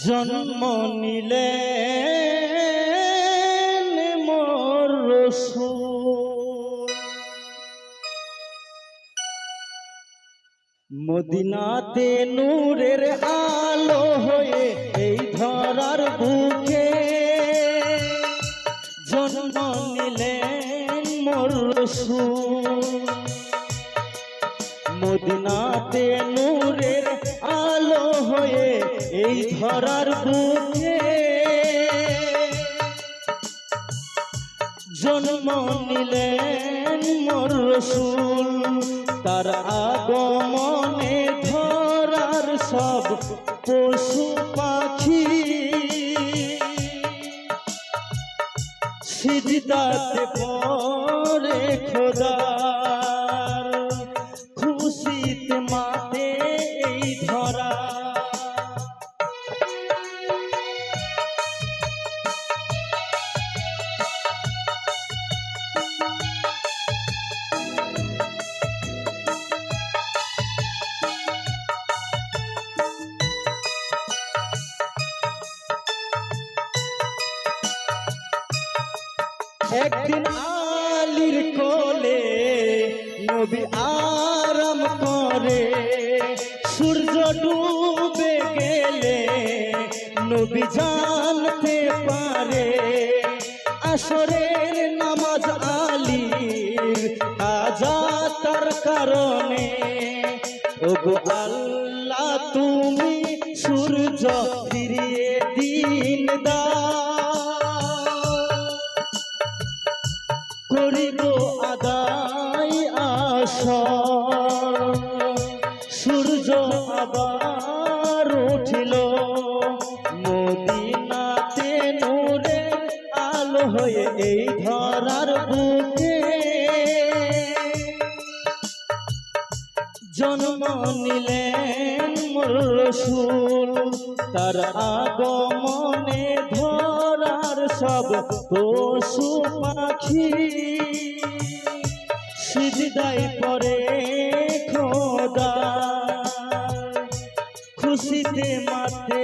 জন্ম নিলে মোর মদিনাতে নূরের আলো জন্ম নিলেন মোর রসূল। মদিনাতে নূরের আলো হয়ে এই ধরার বুকে। জন্ম নিলেন মোর রসুল, তার আগমনে ধরার সব পশু সিজদাতে পরে খোদার খুশিতে মাতে একদিন আলীর কোলে নবী আরাম করে। সূর্য ডুবে গেলে নবী জানতে পারে। আসরের নামাজ আলীর কাজা তার কারণে। ওগো আল্লাহ, তুমি সূর্য ফিরিয়ে দিন দাও। করিব আদায় আশা। সূর্য আবার উঠিল। মদিনাতে নূরে আলো হয়ে এই ধরার বুকে। জন্ম নিলেন মোর রসুল তার আগমনে ধরার সব পশু পাখি। সিজদাই পরে খোদা। খুশিতে মাতে